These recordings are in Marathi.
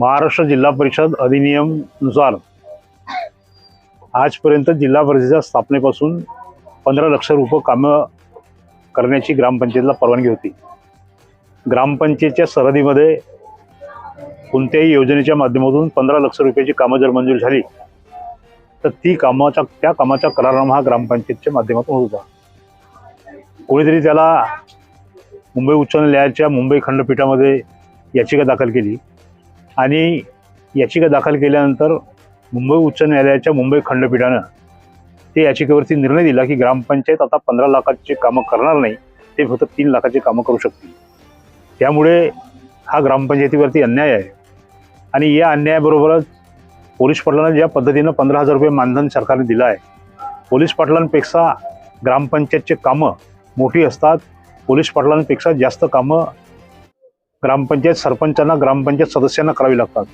महाराष्ट्र जिल्हा परिषद अधिनियमनुसार आजपर्यंत जिल्हा परिषदेच्या स्थापनेपासून पंधरा लक्ष रुपये कामं करण्याची ग्रामपंचायतीला परवानगी होती. ग्रामपंचायतच्या सरहदीमध्ये कोणत्याही योजनेच्या माध्यमातून पंधरा लक्ष रुपयाची कामं जर मंजूर झाली तर ती कामाचा त्या कामाचा करारनामा हा ग्रामपंचायतच्या माध्यमातून होत होता. कोणीतरी त्याला मुंबई उच्च न्यायालयाच्या मुंबई खंडपीठामध्ये याचिका दाखल केली. आणि याचिका दाखल केल्यानंतर मुंबई उच्च न्यायालयाच्या मुंबई खंडपीठानं ते याचिकेवरती निर्णय दिला की ग्रामपंचायत आता पंधरा लाखाचे कामं करणार नाही ते फक्त तीन लाखाचे कामं करू शकतील. त्यामुळे हा ग्रामपंचायतीवरती अन्याय आहे. आणि या अन्यायाबरोबरच पोलीस पाटलांना ज्या पद्धतीनं पंधरा हजार रुपये मानधन सरकारने दिलं आहे पोलीस पाटलांपेक्षा ग्रामपंचायतचे कामं मोठी असतात पोलीस पाटलांपेक्षा जास्त कामं ग्रामपंचायत सरपंचांना ग्रामपंचायत सदस्यांना करावी लागतात.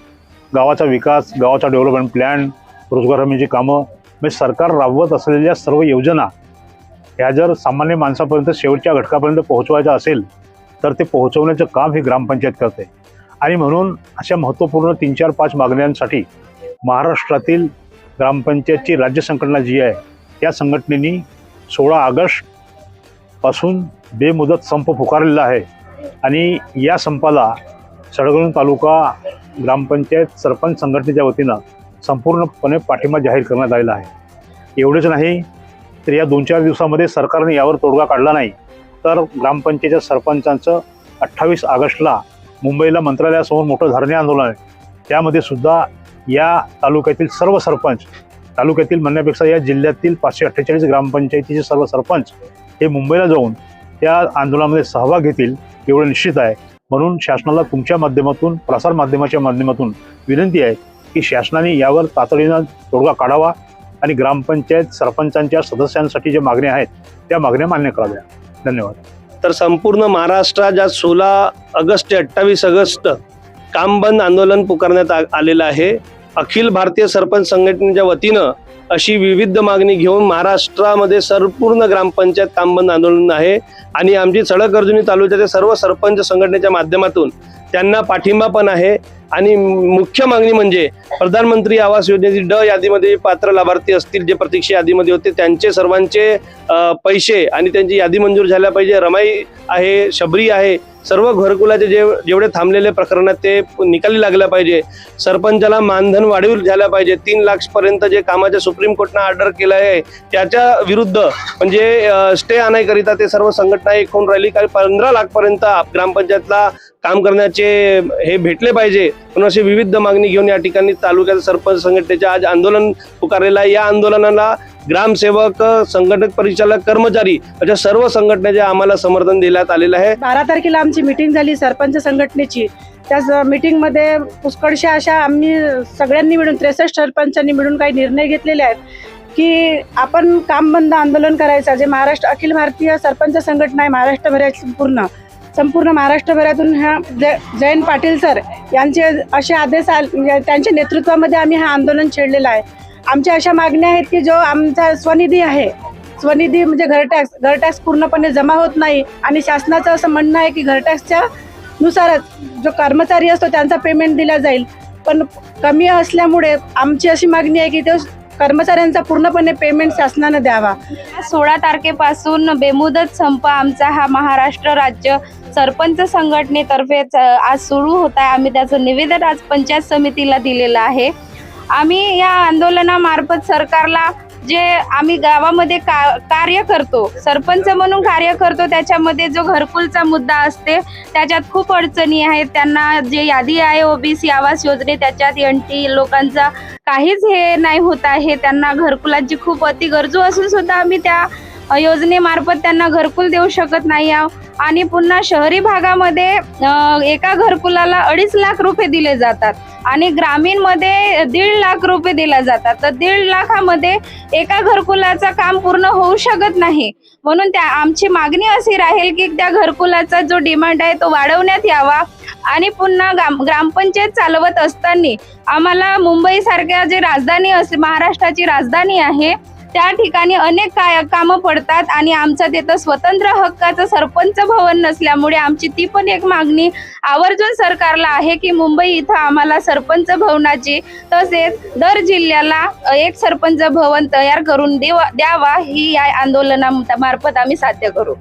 गावाचा विकास गावाचा डेव्हलपमेंट प्लॅन रोजगार हमीची कामं म्हणजे सरकार राबवत असलेल्या सर्व योजना ह्या जर सामान्य माणसापर्यंत शेवटच्या घटकापर्यंत पोहोचवायचं असेल तर ते पोहोचवण्याचं काम ही ग्रामपंचायत करते. आणि म्हणून अशा महत्त्वपूर्ण तीन चार पाच मागण्यांसाठी महाराष्ट्रातील ग्रामपंचायतची राज्य संघटना जी आहे त्या संघटनेनी सोळा ऑगस्टपासून बेमुदत संप पुकारलेला आहे. आणि या संपाला सडगण तालुका ग्रामपंचायत सरपंच संघटनेच्या वतीनं संपूर्णपणे पाठिंबा जाहीर करण्यात आलेला आहे. एवढंच नाही तर या दोन चार दिवसामध्ये सरकारने यावर तोडगा काढला नाही तर ग्रामपंचायतच्या सरपंचांचं अठ्ठावीस ऑगस्टला मुंबईला मंत्रालयासमोर मोठं धरणे आंदोलन आहे. त्यामध्ये सुद्धा या तालुक्यातील सर्व सरपंच तालुक्यातील म्हणण्यापेक्षा या जिल्ह्यातील पाचशे अठ्ठेचाळीस ग्रामपंचायतीचे सर्व सरपंच हे मुंबईला जाऊन त्या आंदोलनामध्ये सहभाग घेतील एवढं निश्चित आहे. म्हणून शासनाला तुमच्या माध्यमातून प्रसार माध्यमाच्या माध्यमातून विनंती आहे की शासनाने यावर तातडीनं तोडगा काढावा आणि ग्रामपंचायत सरपंचांच्या सदस्यांसाठी ज्या मागण्या आहेत त्या मागण्या मान्य कराव्या. धन्यवाद. तर संपूर्ण महाराष्ट्रात ज्या सोळा ऑगस्ट ते अठ्ठावीस ऑगस्ट काम बंद आंदोलन पुकारण्यात आ- आलेलं आहे. अखिल भारतीय सरपंच संघटनेच्या वतीनं अशी विविध मागणी घेऊन महाराष्ट्रामध्ये संपूर्ण ग्रामपंचायत कामबंद आंदोलन आहे. आणि आमची सडक अर्जुनी तालुक्याच्या सर्व सरपंच संघटनेच्या माध्यमातून त्यांना पाठिंबा पण आहे. आणि मुख्य मागणी म्हणजे प्रधानमंत्री आवास योजनेची ड यादीमध्ये पात्र लाभार्थी असतील जे प्रतीक्षा यादीमध्ये होते त्यांचे सर्वांचे पैसे आणि त्यांची यादी मंजूर झाल्या पाहिजे. रमाई आहे शबरी आहे सर्व घरकुलाचे जे जेवढे थांबलेले प्रकरण आहेत ते निकाली लागल्या पाहिजे. सरपंचाला मानधन वाढीव झाल्या पाहिजे. तीन लाखपर्यंत जे कामाच्या सुप्रीम कोर्टनं ऑर्डर केलं आहे. त्याच्या विरुद्ध म्हणजे स्टे आणायकरिता ते सर्व संघटना एक होऊन राहिली. कारण पंधरा लाखपर्यंत ग्रामपंचायतला काम करण्याचे हे भेटले पाहिजे. म्हणून अशी विविध मागणी घेऊन या ठिकाणी तालुक्याच्या सरपंच संघटनेचे आज आंदोलन पुकारलेलं आहे. या आंदोलनाला ग्रामसेवक संघटक परिचालक कर्मचारी अशा सर्व संघटनेचे आम्हाला समर्थन देण्यात आलेलं आहे. बारा तारखेला आमची मिटिंग झाली सरपंच संघटनेची. त्याच मीटिंगमध्ये पुष्कळशा अशा आम्ही सगळ्यांनी मिळून त्रेसष्ट सरपंचांनी मिळून काही निर्णय घेतलेले आहेत की आपण काम बंद आंदोलन करायचं. जे महाराष्ट्र अखिल भारतीय सरपंच संघटना आहे महाराष्ट्रभरात पूर्ण. संपूर्ण महाराष्ट्रभरातून ह्या जय जयंत पाटील सर यांचे असे आदेश आल म्हणजे त्यांच्या नेतृत्वामध्ये आम्ही हा आंदोलन छेडलेलं आहे. आमच्या अशा मागण्या आहेत की जो आमचा स्वनिधी आहे स्वनिधी म्हणजे घर टॅक्स घर टॅक्स पूर्णपणे जमा होत नाही आणि शासनाचं असं म्हणणं आहे की घर टॅक्सच्या नुसारच जो कर्मचारी असतो त्यांचा पेमेंट दिला जाईल. पण कमी असल्यामुळे आमची अशी मागणी आहे की तो कर्मचाऱ्यांचा पूर्णपणे पेमेंट शासनानं द्यावा. सोळा तारखेपासून बेमुदत संप आमचा हा महाराष्ट्र राज्य सरपंच संघटनेतर्फे आज सुरू होत आहे. आम्ही त्याचं निवेदन आज पंचायत समितीला दिलेलं आहे. आम्ही या आंदोलनामार्फत सरकारला जे आम्ही गावामध्ये का कार्य करतो सरपंच म्हणून कार्य करतो त्याच्यामध्ये जो घरकुलचा मुद्दा असते त्याच्यात खूप अडचणी आहेत. त्यांना जे यादी आहे ओबीसी आवास योजने त्याच्यात एन टी लोकांचा काहीच हे नाही होत आहे. त्यांना घरकुलाची खूप अति गरजू असून सुद्धा आम्ही त्या योजनेमार्फत त्यांना घरकुल देऊ शकत नाही आहो आणि पुन्हा शहरी भागामध्ये एका घरकुलाला अडीच लाख रुपये दिले जातात. आणि ग्रामीणमध्ये दीड लाख रुपये दिला जातात. तर दीड लाखामध्ये एका घरकुलाचं काम पूर्ण होऊ शकत नाही. म्हणून त्या आमची मागणी अशी राहील की त्या घरकुलाचा जो डिमांड आहे तो वाढवण्यात यावा आणि पुन्हा ग्राम ग्रामपंचायत चालवत असताना आम्हाला मुंबईसारख्या जे राजधानी असते महाराष्ट्राची राजधानी आहे त्या ठिकाणी अनेक काय कामं पडतात आणि आमचं तिथं स्वतंत्र हक्काचं सरपंच भवन नसल्यामुळे आमची ती पण एक मागणी आवर्जून सरकारला आहे की मुंबई इथं आम्हाला सरपंच भवनाची तसेच दर जिल्ह्याला एक सरपंच भवन तयार करून देवा द्यावा ही या आंदोलनामार्फत आम्ही साध्य करू.